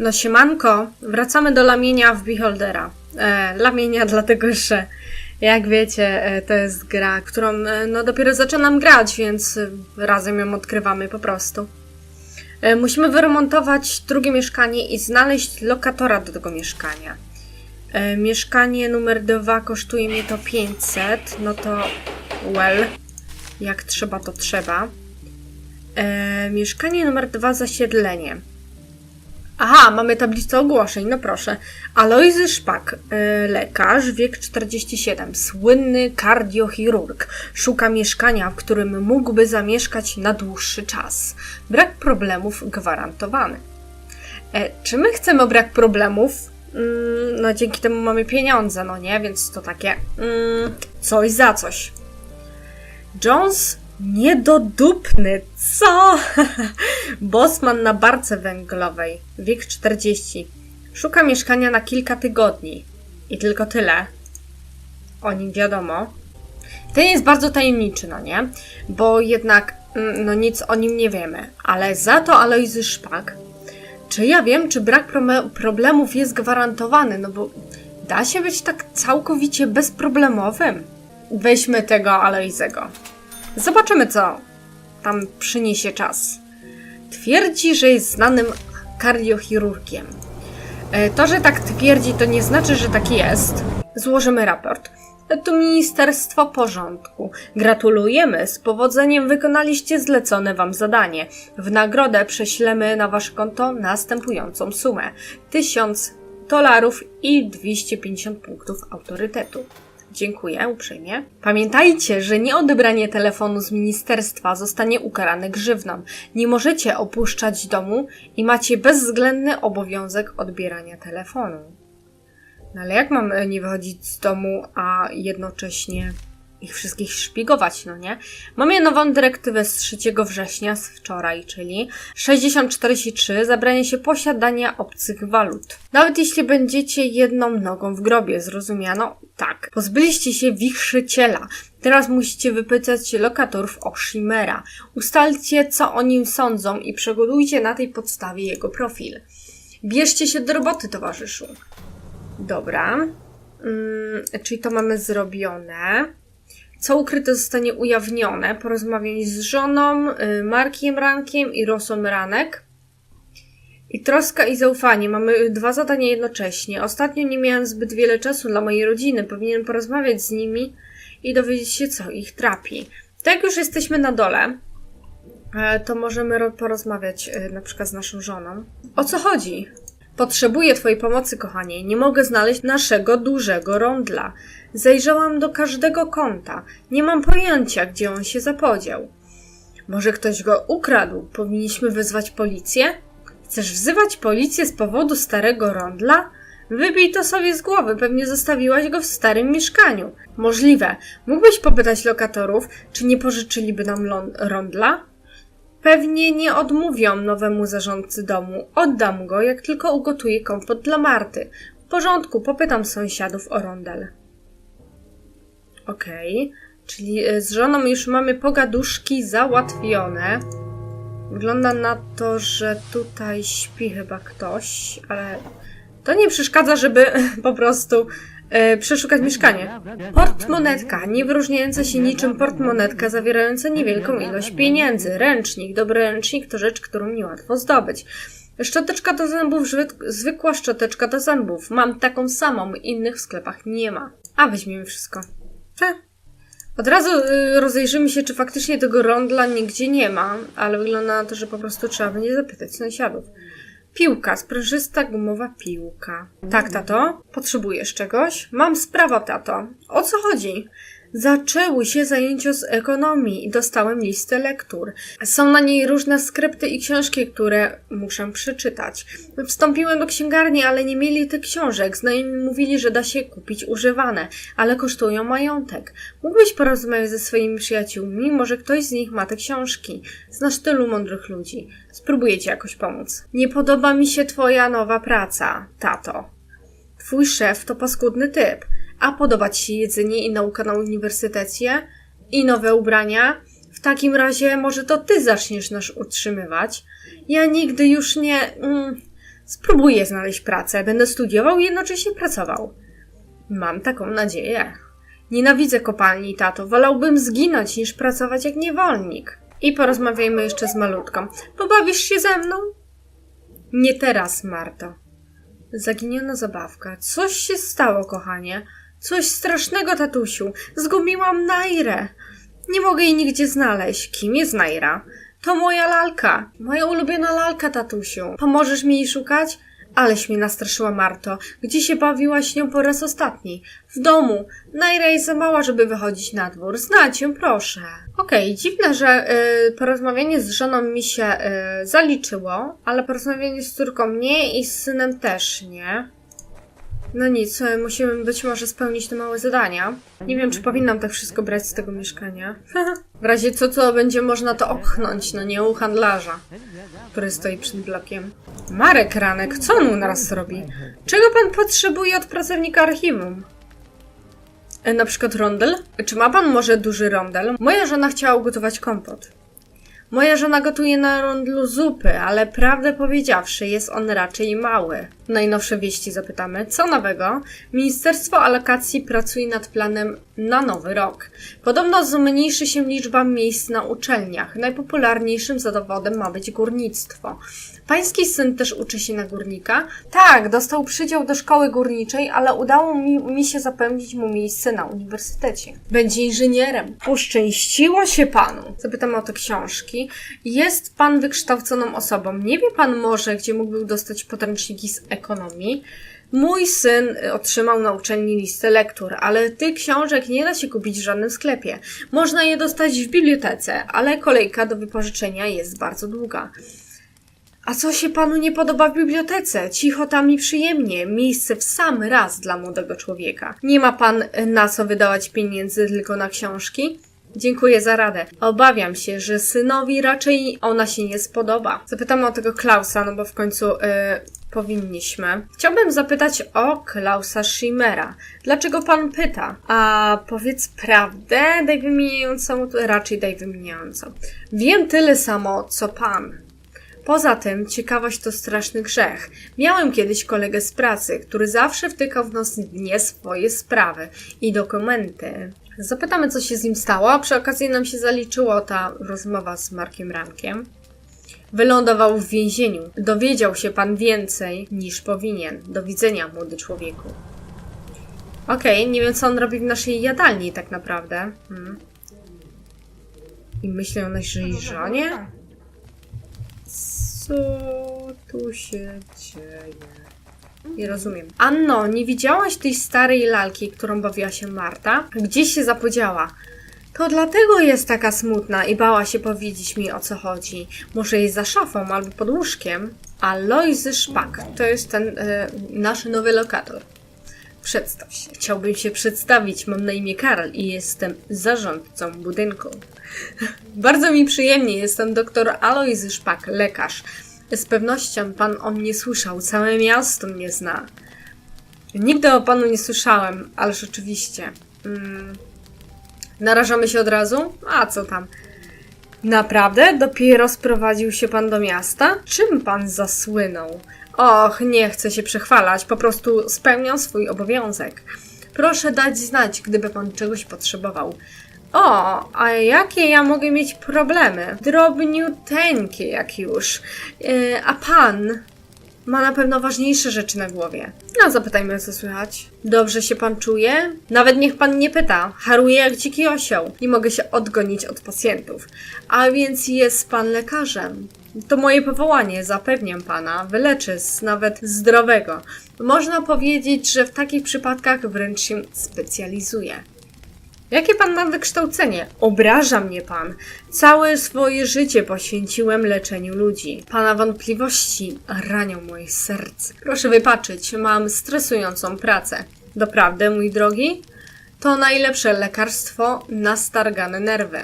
No siemanko, wracamy do lamienia w Beholdera. E, lamienia dlatego, że jak wiecie, e, to jest gra, którą e, no dopiero zaczynam grać, więc e, razem ją odkrywamy po prostu. E, musimy wyremontować drugie mieszkanie i znaleźć lokatora do tego mieszkania. E, mieszkanie numer dwa kosztuje mnie to 500, no to well, jak trzeba to trzeba. E, mieszkanie numer dwa zasiedlenie. Aha, mamy tablicę ogłoszeń, no proszę. Alojzy Szpak, y, lekarz, wiek 47, słynny kardiochirurg. Szuka mieszkania, w którym mógłby zamieszkać na dłuższy czas. Brak problemów gwarantowany. E, czy my chcemy brak problemów? Mm, no dzięki temu mamy pieniądze, no nie? Więc to takie mm, coś za coś. Jones niedodupny, co? Bosman na barce węglowej, wiek 40. Szuka mieszkania na kilka tygodni. I tylko tyle. O nim wiadomo. Ten jest bardzo tajemniczy, no nie? Bo jednak, mm, no nic o nim nie wiemy. Ale za to Alojzy Szpak. Czy ja wiem, czy brak problemów jest gwarantowany? No bo da się być tak całkowicie bezproblemowym? Weźmy tego Alojzego. Zobaczymy, co tam przyniesie czas. Twierdzi, że jest znanym kardiochirurgiem. E, To, że tak twierdzi, to nie znaczy, że tak jest. Złożymy raport. To Ministerstwo Porządku. Gratulujemy, z powodzeniem wykonaliście zlecone Wam zadanie. W nagrodę prześlemy na Wasze konto następującą sumę: 1000 dolarów i 250 punktów autorytetu. Dziękuję uprzejmie. Pamiętajcie, że nieodebranie telefonu z ministerstwa zostanie ukarane grzywną. Nie możecie opuszczać domu i macie bezwzględny obowiązek odbierania telefonu. No ale jak mam e, nie wychodzić z domu, a jednocześnie ich wszystkich szpigować, no nie? Mamy nową dyrektywę z 3 września, z wczoraj, czyli 6043, zabranie się posiadania obcych walut. Nawet jeśli będziecie jedną nogą w grobie, zrozumiano? Tak. Pozbyliście się wichrzyciela. Teraz musicie wypytać lokatorów o Shimera. Ustalcie, co o nim sądzą i przygotujcie na tej podstawie jego profil. Bierzcie się do roboty, towarzyszu. Dobra. Mm, czyli to mamy zrobione. Co ukryte zostanie ujawnione? Porozmawiać z żoną, y, Markiem Rankiem i Rosą Ranek. I troska i zaufanie. Mamy dwa zadania jednocześnie. Ostatnio nie miałem zbyt wiele czasu dla mojej rodziny. Powinienem porozmawiać z nimi i dowiedzieć się, co ich trapi. Tak jak już jesteśmy na dole, e, to możemy ro- porozmawiać e, na przykład z naszą żoną. O co chodzi? Potrzebuję Twojej pomocy, kochanie. Nie mogę znaleźć naszego dużego rondla. Zajrzałam do każdego kąta. Nie mam pojęcia, gdzie on się zapodział. Może ktoś go ukradł? Powinniśmy wezwać policję? Chcesz wzywać policję z powodu starego rondla? Wybij to sobie z głowy, pewnie zostawiłaś go w starym mieszkaniu. Możliwe. Mógłbyś popytać lokatorów, czy nie pożyczyliby nam rondla? Pewnie nie odmówią nowemu zarządcy domu. Oddam go, jak tylko ugotuję kompot dla Marty. W porządku, popytam sąsiadów o rondel. Okej, czyli e, z żoną już mamy pogaduszki załatwione. Wygląda na to, że tutaj śpi chyba ktoś, ale to nie przeszkadza, żeby po prostu e, przeszukać mieszkanie. Portmonetka, nie wyróżniająca się niczym portmonetka, zawierająca niewielką ilość pieniędzy. Ręcznik, dobry ręcznik to rzecz, którą niełatwo zdobyć. Szczoteczka do zębów, zwyk- zwykła szczoteczka do zębów. Mam taką samą, innych w sklepach nie ma. A weźmiemy wszystko. Te. Od razu y, rozejrzymy się, czy faktycznie tego rondla nigdzie nie ma, ale wygląda na to, że po prostu trzeba będzie zapytać sąsiadów. Piłka, sprężysta gumowa piłka. Tak, tato? Potrzebujesz czegoś? Mam sprawę, tato. O co chodzi? Zaczęły się zajęcia z ekonomii i dostałem listę lektur. Są na niej różne skrypty i książki, które muszę przeczytać. Wstąpiłem do księgarni, ale nie mieli tych książek. Znajomi mówili, że da się kupić używane, ale kosztują majątek. Mógłbyś porozmawiać ze swoimi przyjaciółmi? Może ktoś z nich ma te książki. Znasz tylu mądrych ludzi. Spróbuję ci jakoś pomóc. Nie podoba mi się twoja nowa praca, tato. Twój szef to paskudny typ. A podoba ci się jedzenie i nauka na uniwersytecie? I nowe ubrania? W takim razie może to ty zaczniesz nas utrzymywać? Ja nigdy już nie... Mm, Spróbuję znaleźć pracę, będę studiował i jednocześnie pracował. Mam taką nadzieję. Nienawidzę kopalni, tato. Wolałbym zginąć niż pracować jak niewolnik. I porozmawiajmy jeszcze z malutką. Pobawisz się ze mną? Nie teraz, Marto. Zaginiona zabawka. Coś się stało, kochanie. Coś strasznego, tatusiu. Zgubiłam Nairę. Nie mogę jej nigdzie znaleźć. Kim jest Naira? To moja lalka. Moja ulubiona lalka, tatusiu. Pomożesz mi jej szukać? Aleś mnie nastraszyła Marto. Gdzie się bawiłaś nią po raz ostatni? W domu. Naira jest za mała, żeby wychodzić na dwór. Znać ją, proszę. Okej, dziwne, że y, porozmawianie z żoną mi się y, zaliczyło, ale porozmawianie z córką nie i z synem też nie. No nic, y, musimy być może spełnić te małe zadania. Nie wiem, czy powinnam tak wszystko brać z tego mieszkania. w razie co, co będzie można to opchnąć, no nie u handlarza, który stoi przed blokiem. Marek Ranek, co on u nas robi? Czego pan potrzebuje od pracownika archiwum? E, Na przykład rondel? Czy ma pan może duży rondel? Moja żona chciała ugotować kompot. Moja żona gotuje na rondlu zupy, ale prawdę powiedziawszy, jest on raczej mały. Najnowsze wieści zapytamy. Co nowego? Ministerstwo Alokacji pracuje nad planem na nowy rok. Podobno zmniejszy się liczba miejsc na uczelniach. Najpopularniejszym zawodem ma być górnictwo. Pański syn też uczy się na górnika? Tak, dostał przydział do szkoły górniczej, ale udało mi, mi się zapewnić mu miejsce na uniwersytecie. Będzie inżynierem. Poszczęściło się panu. Zapytam o te książki. Jest pan wykształconą osobą. Nie wie pan może, gdzie mógłby dostać podręczniki z ekonomii? Mój syn y, otrzymał na uczelni listę lektur, ale tych książek nie da się kupić w żadnym sklepie. Można je dostać w bibliotece, ale kolejka do wypożyczenia jest bardzo długa. A co się panu nie podoba w bibliotece? Cicho tam i przyjemnie. Miejsce w sam raz dla młodego człowieka. Nie ma pan y, na co wydawać pieniędzy tylko na książki? Dziękuję za radę. Obawiam się, że synowi raczej ona się nie spodoba. Zapytamy o tego Klausa, no bo w końcu y, powinniśmy. Chciałbym zapytać o Klausa Schimmera. Dlaczego pan pyta? A powiedz prawdę, daj wymieniającą, raczej daj wymieniającą. Wiem tyle samo, co pan. Poza tym, ciekawość to straszny grzech. Miałem kiedyś kolegę z pracy, który zawsze wtykał w nos nie swoje sprawy i dokumenty. Zapytamy, co się z nim stało, a przy okazji nam się zaliczyło ta rozmowa z Markiem Rankiem. Wylądował w więzieniu. Dowiedział się pan więcej niż powinien. Do widzenia, młody człowieku. Okej, nie wiem, co on robi w naszej jadalni tak naprawdę. Hmm. I myślę o naszej żonie? Co tu się dzieje? Nie rozumiem. Anno, nie widziałaś tej starej lalki, którą bawiła się Marta? Gdzieś się zapodziała. To dlatego jest taka smutna i bała się powiedzieć mi o co chodzi. Może jest za szafą albo pod łóżkiem. Alojzy Szpak, to jest ten e, nasz nowy lokator. Przedstaw się. Chciałbym się przedstawić. Mam na imię Karol i jestem zarządcą budynku. Bardzo mi przyjemnie. Jestem doktor Alojzy Szpak, lekarz. Z pewnością pan o mnie słyszał. Całe miasto mnie zna. Nigdy o panu nie słyszałem, ależ oczywiście. Mm. Narażamy się od razu? A co tam? Naprawdę? Dopiero sprowadził się pan do miasta? Czym pan zasłynął? Och, nie chcę się przechwalać, po prostu spełniam swój obowiązek. Proszę dać znać, gdyby pan czegoś potrzebował. O, a jakie ja mogę mieć problemy? Drobniuteńkie jak już. Yy, a pan ma na pewno ważniejsze rzeczy na głowie. No, zapytajmy, co słychać. Dobrze się pan czuje? Nawet niech pan nie pyta. Haruje jak dziki osioł. Nie mogę się odgonić od pacjentów. A więc jest pan lekarzem. To moje powołanie, zapewniam pana, wyleczy z nawet zdrowego. Można powiedzieć, że w takich przypadkach wręcz się specjalizuje. Jakie pan ma wykształcenie? Obraża mnie pan. Całe swoje życie poświęciłem leczeniu ludzi. Pana wątpliwości ranią moje serce. Proszę wybaczyć, mam stresującą pracę. Doprawdy, mój drogi? To najlepsze lekarstwo na stargane nerwy.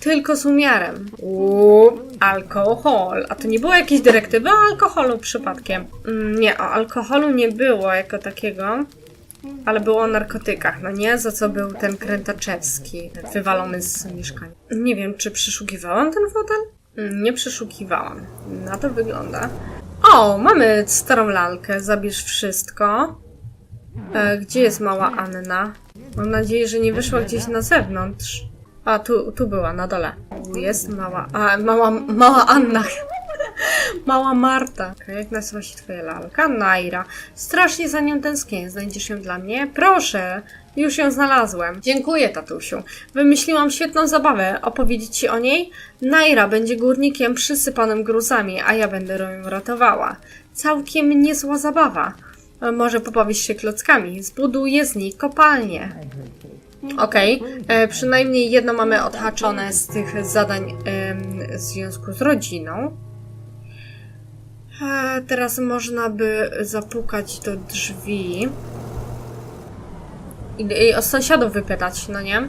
Tylko z umiarem. Uuu, alkohol. A to nie było jakiejś dyrektywy o alkoholu przypadkiem? Mm, nie, o alkoholu nie było jako takiego. Ale było o narkotykach, no nie? Za co był ten Krętaczewski wywalony z mieszkania. Nie wiem, czy przeszukiwałam ten fotel? Mm, Nie przeszukiwałam. Na to wygląda. O, mamy starą lalkę, zabierz wszystko. E, gdzie jest mała Anna? Mam nadzieję, że nie wyszła gdzieś na zewnątrz. A, tu, tu była, na dole. Jest mała, a, mała, mała Anna. Mała Marta. Okay, jak nazywa się twoja lalka? Naira. Strasznie za nią tęsknię. Znajdziesz ją dla mnie? Proszę. Już ją znalazłem. Dziękuję, tatusiu. Wymyśliłam świetną zabawę. Opowiedzieć ci o niej? Naira będzie górnikiem przysypanym gruzami, a ja będę ją ratowała. Całkiem niezła zabawa. E, Może pobawisz się klockami. Zbuduję z nich kopalnię. Okej, e, przynajmniej jedno mamy odhaczone z tych zadań w związku z rodziną. A teraz można by zapukać do drzwi. I, I o sąsiadów wypytać, no nie?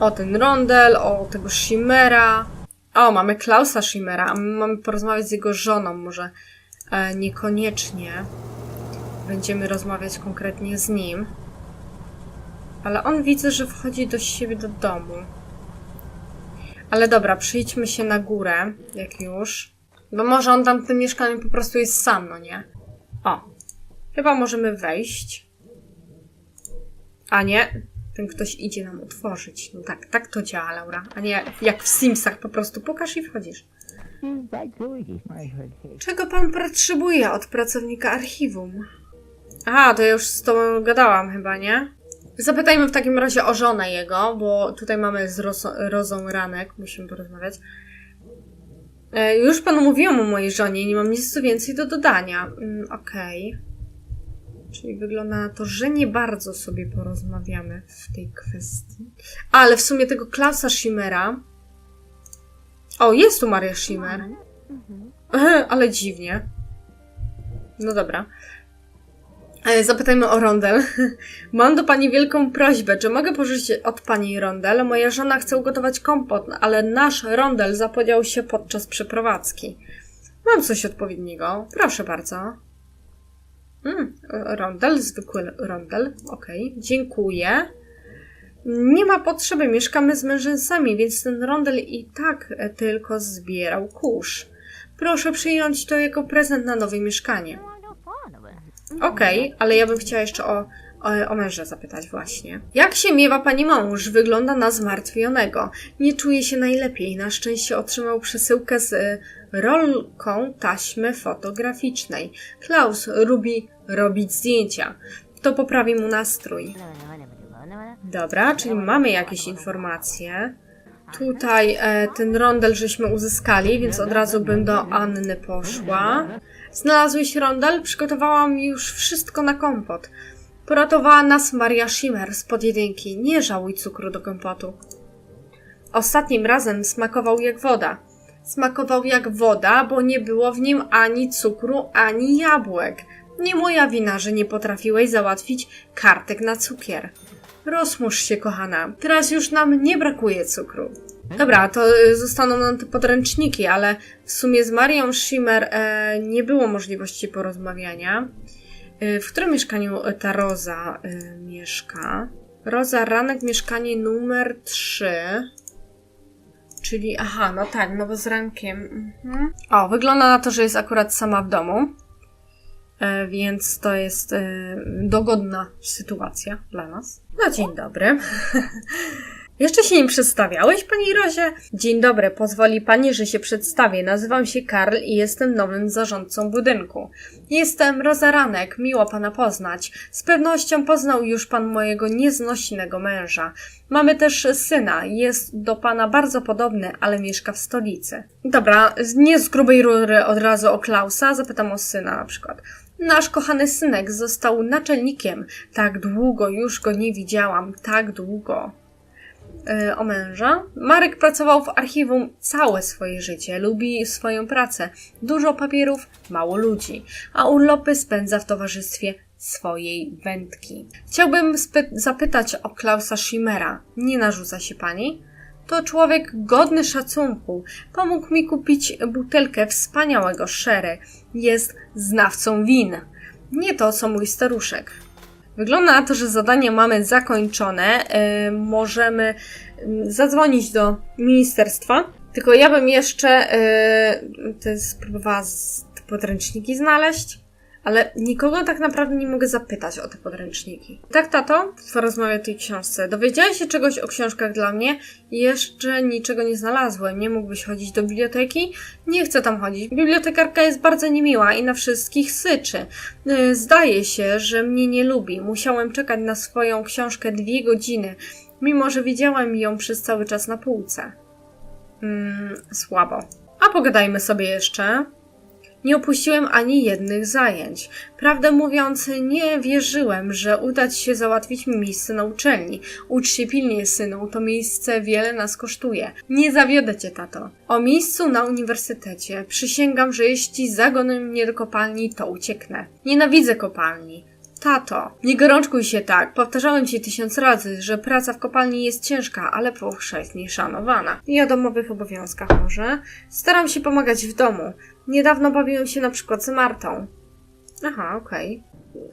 O ten rondel, o tego Shimmera. O, mamy Klausa Shimmera, a my mamy porozmawiać z jego żoną, może e, niekoniecznie. Będziemy rozmawiać konkretnie z nim. Ale on widzę, że wchodzi do siebie do domu. Ale dobra, przejdźmy się na górę, jak już. Bo może on tam w tym mieszkaniu po prostu jest sam, no nie? O, chyba możemy wejść. A nie, ten ktoś idzie nam otworzyć. No tak, tak to działa, Laura. A nie jak w Simsach, po prostu pokaż i wchodzisz. Czego pan potrzebuje od pracownika archiwum? Aha, to ja już z tobą gadałam chyba, nie? Zapytajmy w takim razie o żonę jego, bo tutaj mamy z Rozą Ranek, musimy porozmawiać. E, już panu mówiłam o mojej żonie, nie mam nic więcej do dodania. Mm, Okej. Czyli wygląda na to, że nie bardzo sobie porozmawiamy w tej kwestii. Ale w sumie tego Klausa Schimmera. O, jest tu Maria Schimmer. Ale dziwnie. No dobra. E, Zapytajmy o rondel. Mam do pani wielką prośbę, czy mogę pożyczyć od pani rondel? Moja żona chce ugotować kompot, ale nasz rondel zapodział się podczas przeprowadzki. Mam coś odpowiedniego. Proszę bardzo. Mm, rondel, zwykły rondel. Okej, dziękuję. Nie ma potrzeby, mieszkamy z mężczyznami, więc ten rondel i tak e, tylko zbierał kurz. Proszę przyjąć to jako prezent na nowe mieszkanie. Okej, ale ja bym chciała jeszcze o, o, o męża zapytać właśnie. Jak się miewa pani mąż? Wygląda na zmartwionego. Nie czuje się najlepiej. Na szczęście otrzymał przesyłkę z y, rolką taśmy fotograficznej. Klaus lubi robić zdjęcia. To poprawi mu nastrój. Dobra, czyli mamy jakieś informacje. Tutaj e, ten rondel żeśmy uzyskali, więc od razu bym do Anny poszła. Znalazłeś rondel? Przygotowałam już wszystko na kompot. Poratowała nas Maria Schimmer spod jedynki. Nie żałuj cukru do kompotu. Ostatnim razem smakował jak woda. Smakował jak woda, bo nie było w nim ani cukru, ani jabłek. Nie moja wina, że nie potrafiłeś załatwić kartek na cukier. Rozmusz się, kochana. Teraz już nam nie brakuje cukru. Dobra, to y, zostaną nam te podręczniki, ale w sumie z Marią Schimmer e, nie było możliwości porozmawiania. E, w którym mieszkaniu ta Roza e, mieszka? Roza Ranek, mieszkanie numer 3. Czyli, aha, no tak, no bo z rankiem. Mhm. O, wygląda na to, że jest akurat sama w domu. E, więc to jest e, dogodna sytuacja dla nas. No, dzień dobry. Jeszcze się nie przedstawiałeś, pani Rozie? Dzień dobry, pozwoli pani, że się przedstawię. Nazywam się Karl i jestem nowym zarządcą budynku. Jestem Roza Ranek, miło pana poznać. Z pewnością poznał już pan mojego nieznośnego męża. Mamy też syna, jest do pana bardzo podobny, ale mieszka w stolicy. Dobra, nie z grubej rury od razu o Klausa, zapytam o syna na przykład. Nasz kochany synek został naczelnikiem. Tak długo już go nie widziałam, tak długo. E, o męża. Marek pracował w archiwum całe swoje życie, lubi swoją pracę. Dużo papierów, mało ludzi, a urlopy spędza w towarzystwie swojej wędki. Chciałbym zapytać o Klausa Schimmera. Nie narzuca się pani? To człowiek godny szacunku. Pomógł mi kupić butelkę wspaniałego sherry. Jest znawcą win. Nie to, co mój staruszek. Wygląda na to, że zadanie mamy zakończone. Yy, możemy yy, zadzwonić do ministerstwa. Tylko ja bym jeszcze to spróbowała podręczniki znaleźć, ale nikogo tak naprawdę nie mogę zapytać o te podręczniki. Tak, tato, porozmawiaj o tej książce. Dowiedziałeś się czegoś o książkach dla mnie? Jeszcze niczego nie znalazłem. Nie mógłbyś chodzić do biblioteki? Nie chcę tam chodzić. Bibliotekarka jest bardzo niemiła i na wszystkich syczy. Yy, Zdaje się, że mnie nie lubi. Musiałem czekać na swoją książkę dwie godziny, mimo że widziałem ją przez cały czas na półce. Mm, słabo. A pogadajmy sobie jeszcze. Nie opuściłem ani jednych zajęć. Prawdę mówiąc, nie wierzyłem, że uda ci się załatwić mi miejsce na uczelni. Ucz się pilnie, synu, to miejsce wiele nas kosztuje. Nie zawiodę cię, tato. O miejscu na uniwersytecie przysięgam, że jeśli zagonią mnie do kopalni, to ucieknę. Nienawidzę kopalni. Tato, nie gorączkuj się tak. Powtarzałem ci tysiąc razy, że praca w kopalni jest ciężka, ale powszechnie szanowana. I o domowych obowiązkach może. Staram się pomagać w domu. Niedawno bawiłem się na przykład z Martą. Aha, okej.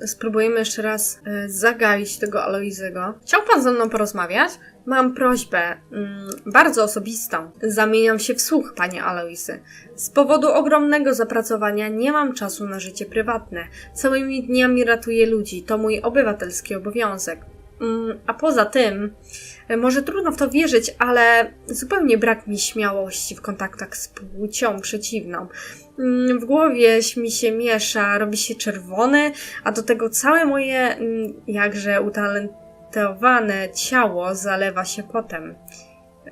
Spróbujemy jeszcze raz e, zagaić tego Aloizego. Chciał pan ze mną porozmawiać? Mam prośbę, mm, bardzo osobistą. Zamieniam się w słuch, panie Aloisy. Z powodu ogromnego zapracowania nie mam czasu na życie prywatne. Całymi dniami ratuję ludzi. To mój obywatelski obowiązek. Mm, a poza tym, e, może trudno w to wierzyć, ale zupełnie brak mi śmiałości w kontaktach z płcią przeciwną. Mm, W głowie mi się miesza, robi się czerwony, a do tego całe moje mm, jakże utalentowane ciało zalewa się potem.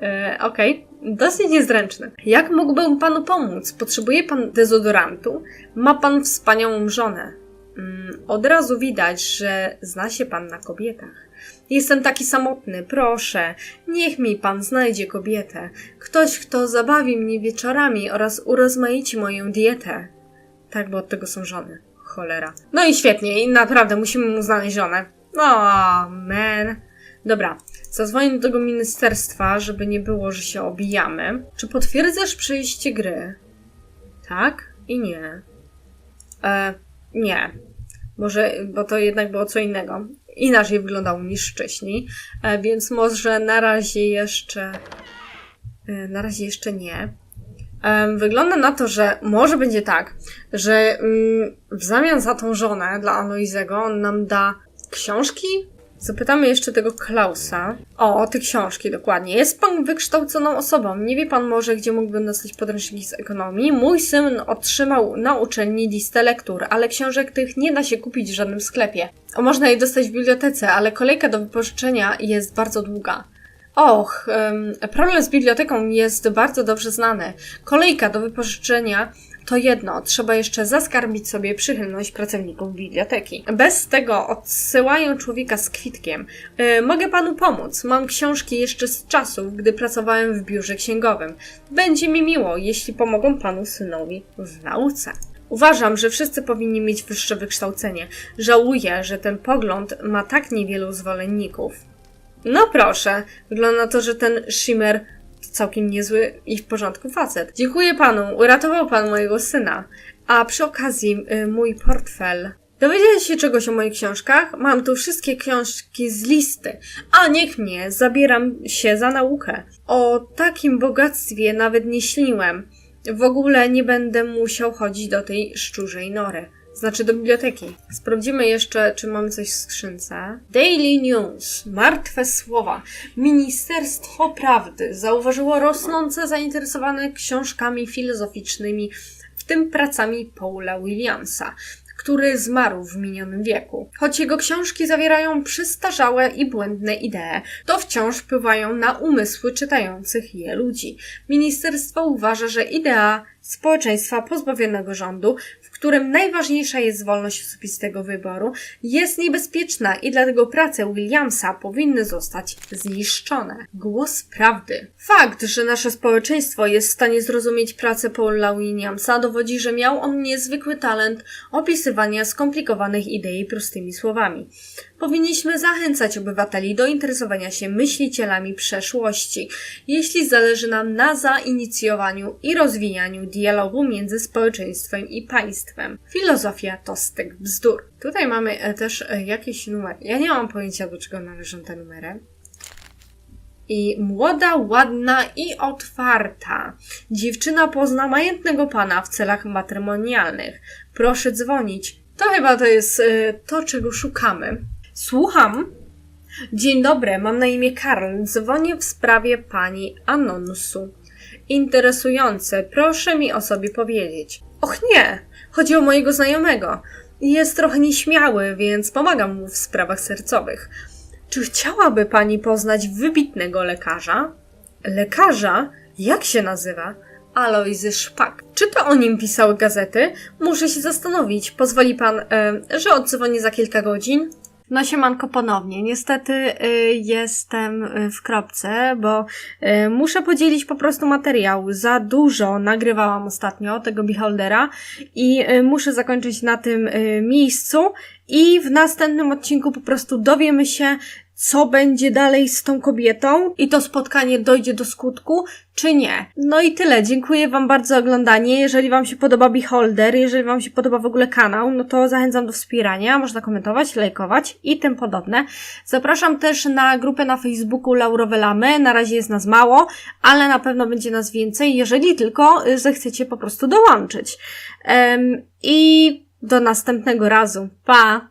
E, Okej, dosyć niezręczny. Jak mógłbym panu pomóc? Potrzebuje pan dezodorantu? Ma pan wspaniałą żonę. Mm, Od razu widać, że zna się pan na kobietach. Jestem taki samotny, proszę, niech mi pan znajdzie kobietę. Ktoś, kto zabawi mnie wieczorami oraz urozmaici moją dietę. Tak, bo od tego są żony. Cholera. No i świetnie, i naprawdę musimy mu znaleźć żonę. O, man. Dobra, zadzwonię do tego ministerstwa, żeby nie było, że się obijamy. Czy potwierdzasz przejście gry? Tak i nie. E, nie. Może, bo to jednak było co innego. Inaczej wyglądało niż wcześniej, e, więc może na razie jeszcze. e, Na razie jeszcze nie. Em, Wygląda na to, że może będzie tak, że mm, w zamian za tą żonę dla Aloizego on nam da książki. Zapytamy jeszcze tego Klausa. O, te książki, dokładnie. Jest pan wykształconą osobą. Nie wie pan może, gdzie mógłbym dostać podręczniki z ekonomii? Mój syn otrzymał na uczelni listę lektur, ale książek tych nie da się kupić w żadnym sklepie. O, można je dostać w bibliotece, ale kolejka do wypożyczenia jest bardzo długa. Och, em, problem z biblioteką jest bardzo dobrze znany. Kolejka do wypożyczenia to jedno, trzeba jeszcze zaskarbić sobie przychylność pracowników biblioteki. Bez tego odsyłają człowieka z kwitkiem. E, mogę panu pomóc. Mam książki jeszcze z czasów, gdy pracowałem w biurze księgowym. Będzie mi miło, jeśli pomogą panu synowi w nauce. Uważam, że wszyscy powinni mieć wyższe wykształcenie. Żałuję, że ten pogląd ma tak niewielu zwolenników. No proszę, wygląda na to, że ten Shimmer całkiem niezły i w porządku facet. Dziękuję panu, uratował pan mojego syna. A przy okazji, y, mój portfel. Dowiedziałeś się czegoś o moich książkach? Mam tu wszystkie książki z listy. A niech mnie, zabieram się za naukę. O takim bogactwie nawet nie śniłem. W ogóle nie będę musiał chodzić do tej szczurzej nory. Znaczy do biblioteki. Sprawdzimy jeszcze, czy mamy coś w skrzynce. Daily News. Martwe słowa. Ministerstwo Prawdy zauważyło rosnące zainteresowanie książkami filozoficznymi, w tym pracami Paula Williamsa, który zmarł w minionym wieku. Choć jego książki zawierają przystarzałe i błędne idee, to wciąż wpływają na umysły czytających je ludzi. Ministerstwo uważa, że idea społeczeństwa pozbawionego rządu, w którym najważniejsza jest wolność osobistego wyboru, jest niebezpieczna i dlatego prace Williamsa powinny zostać zniszczone. Głos prawdy. Fakt, że nasze społeczeństwo jest w stanie zrozumieć pracę Paula Williamsa dowodzi, że miał on niezwykły talent opisywania skomplikowanych idei prostymi słowami. Powinniśmy zachęcać obywateli do interesowania się myślicielami przeszłości, jeśli zależy nam na zainicjowaniu i rozwijaniu dialogu między społeczeństwem i państwem. Filozofia to styk bzdur. Tutaj mamy e, też e, jakiś numer. Ja nie mam pojęcia, do czego należą te numery. I młoda, ładna i otwarta. Dziewczyna pozna majętnego pana w celach matrymonialnych. Proszę dzwonić. To chyba to jest y, to, czego szukamy. Słucham. Dzień dobry, mam na imię Karl. Dzwonię w sprawie pani Anonsu. Interesujące, proszę mi o sobie powiedzieć. Och nie, chodzi o mojego znajomego. Jest trochę nieśmiały, więc pomagam mu w sprawach sercowych. Czy chciałaby pani poznać wybitnego lekarza? Lekarza? Jak się nazywa? Alojzy Szpak. Czy to o nim pisały gazety? Muszę się zastanowić. Pozwoli pan, e, że odzwonię za kilka godzin? No siemanko ponownie. Niestety y, jestem y, w kropce, bo y, muszę podzielić po prostu materiał. Za dużo nagrywałam ostatnio tego beholdera i muszę zakończyć na tym miejscu i w następnym odcinku po prostu dowiemy się, co będzie dalej z tą kobietą i to spotkanie dojdzie do skutku, czy nie. No i tyle. Dziękuję Wam bardzo za oglądanie. Jeżeli Wam się podoba Beholder, jeżeli Wam się podoba w ogóle kanał, no to zachęcam do wspierania. Można komentować, lajkować i tym podobne. Zapraszam też na grupę na Facebooku Laurowe Lamy. Na razie jest nas mało, ale na pewno będzie nas więcej, jeżeli tylko zechcecie po prostu dołączyć. Em, I do następnego razu. Pa!